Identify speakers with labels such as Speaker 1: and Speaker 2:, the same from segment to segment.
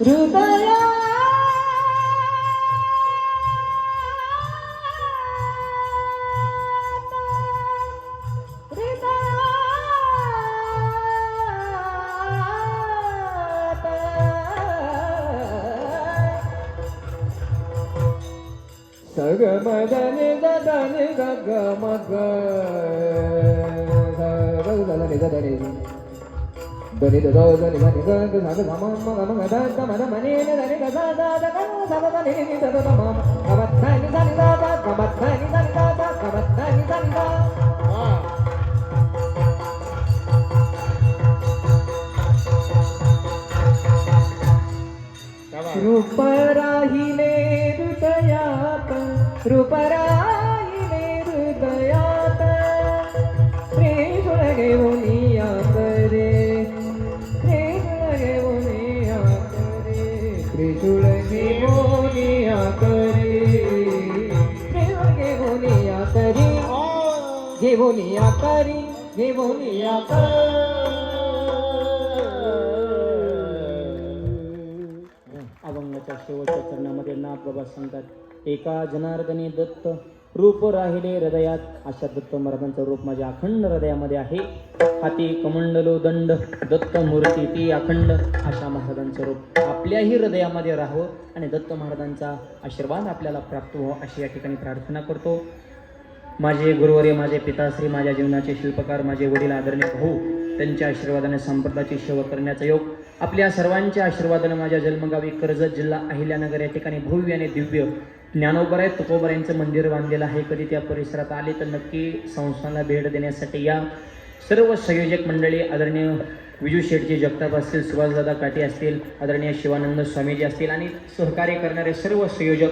Speaker 1: 루바야 गदन गग मग दनि दनि दनि द दो दनि दनि ग ग ग ग म म ग म ग द द म द म नि न दनि ग द द द ग ग द द नि नि द द द म ग म द नि द नि द द ग म द नि द नि द द ग म द नि द नि द रूप राहिले हृदयात रूप राहिले हृदयात प्रेम घेऊन या करे प्रेम घेऊन या करे त्रिशूळ घेऊन या करे प्रेम घेऊन या करी घेऊन या करी घेऊन या
Speaker 2: अभंगाच्या शेवटच्या चरणामध्ये नाथ बाबा सांगतात एका जनार्दने दत्त रूप राहिले हृदयात. अशा दत्त महाराजांचं रूप माझ्या अखंड हृदयामध्ये आहे. हाती कमंडलो दंड दत्त मूर्ती ती अखंड. अशा महाराजांचं रूप आपल्याही हृदयामध्ये राहावं आणि दत्त महाराजांचा आशीर्वाद आपल्याला प्राप्त व्हावा अशी या ठिकाणी प्रार्थना करतो. माझे गुरुवरे माझे पिताश्री माझ्या जीवनाचे शिल्पकार माझे वडील आदरणीय भाऊ त्यांच्या आशीर्वादाने संपर्काची सेवा करण्याचा योग आपल्या सर्वांच्या आशीर्वादाने माझ्या जन्मगावी कर्जत जिल्हा अहिल्यानगर या ठिकाणी भव्य आणि दिव्य ज्ञानोबराय तुकोबरायांचं मंदिर बांधलेलं आहे. कधी त्या परिसरात आले तर नक्की संस्थांना भेट देण्यासाठी या सर्व संयोजक मंडळी आदरणीय विजू शेठजी जगताप असतील सुभाषदादा काटे असतील आदरणीय शिवानंद स्वामीजी असतील आणि सहकार्य करणारे सर्व संयोजक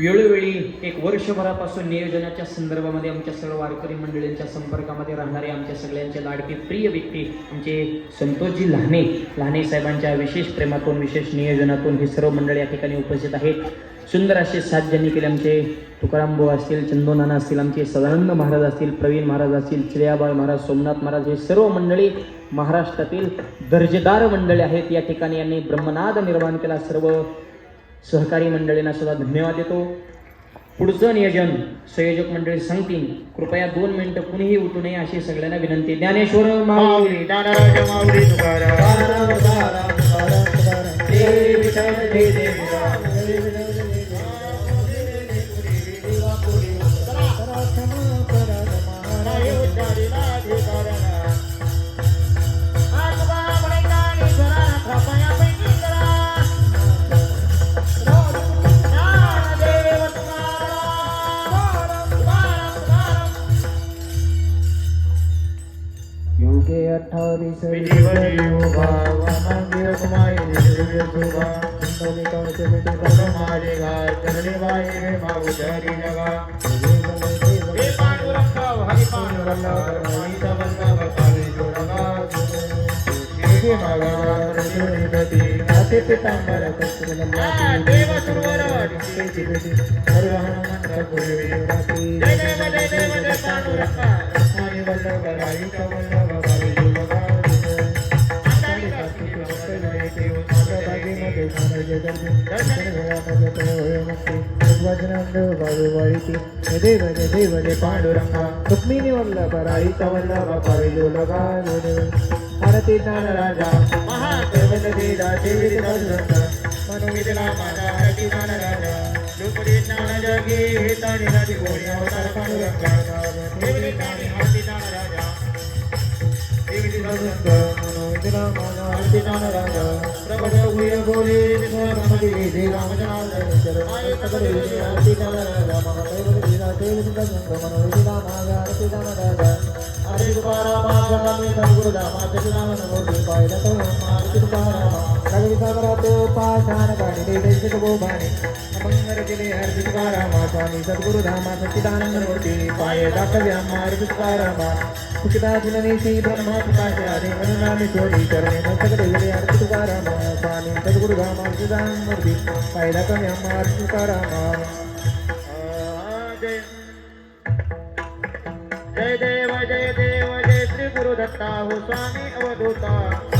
Speaker 2: वेळोवेळी एक वर्षभरापासून नियोजनाच्या संदर्भामध्ये आमच्या सर्व वारकरी मंडळींच्या संपर्कामध्ये राहणारे आमच्या सगळ्यांचे लाडके प्रिय व्यक्ती आमचे संतोषजी लहाने लहाने साहेबांच्या विशेष प्रेमातून विशेष नियोजनातून ही सर्व मंडळी या ठिकाणी उपस्थित आहेत. सुंदर असे साथ ज्यांनी केले आमचे तुकाराम असतील चंदोनाना असतील आमचे सदानंद महाराज असतील प्रवीण महाराज असतील चिळ्याबाई महाराज सोमनाथ महाराज हे सर्व मंडळी महाराष्ट्रातील दर्जेदार मंडळी आहेत. या ठिकाणी यांनी ब्रह्मनाद निर्माण केला. सर्व सहकारी मंडळींना सुद्धा धन्यवाद देतो. पुढचं नियोजन संयोजक मंडळी सांगतील. कृपया दोन मिनिटं कुणीही उठू नये अशी सगळ्यांना विनंती. ज्ञानेश्वर माऊली.
Speaker 3: माऊली. पितांबर हा, देव सुरवर, सर्व हनुमंत पूर्वी रात्री. जय देव जय देव जय पांडुरंग आणि वल्लभ हरीचा वल्लभ देव
Speaker 1: जय देव जय
Speaker 3: पांडुरंगा
Speaker 1: रुक्मिणी वल्लभ
Speaker 3: हरीचा वल्लभ भावी जोडगा.
Speaker 1: ज्ञान
Speaker 3: राजा महादेव देदा देवी दर्शक मनोविदला माता हरती ज्ञान राजा लोकरी ज्ञान जगी हेतानी नदी कोणी अवतार पांडुरंगा देवी ज्ञानी हरती ज्ञान राजा देवी दर्शक मनोविदला माता हरती ज्ञान राजा గోలీ విష్ణు రామది శ్రీ రామచంద్ర శరణాయ కదలి శ్రీ రామ రామ దేవ దేవ దేవ మన శ్రీ రామ శ్రీ రామ రామ హరే కుమారామ జగమే
Speaker 1: సద్గురు రామ జగరామ నమో దేవాయ దతో హరే
Speaker 3: కుమారామ రవికాకరాతో పాశాన కాణి
Speaker 1: దేవేశిక పాయ డాక్టర్ రామ హరి
Speaker 3: पाय दाखव्या मारुती तुकारामा
Speaker 1: सुखदासिनी श्री ब्रह्मा
Speaker 3: प्रकाश
Speaker 1: स्वामी अम्मा
Speaker 3: जय जय देव जय देव जय श्री गुरु दत्ता हो स्वामी अवधूता।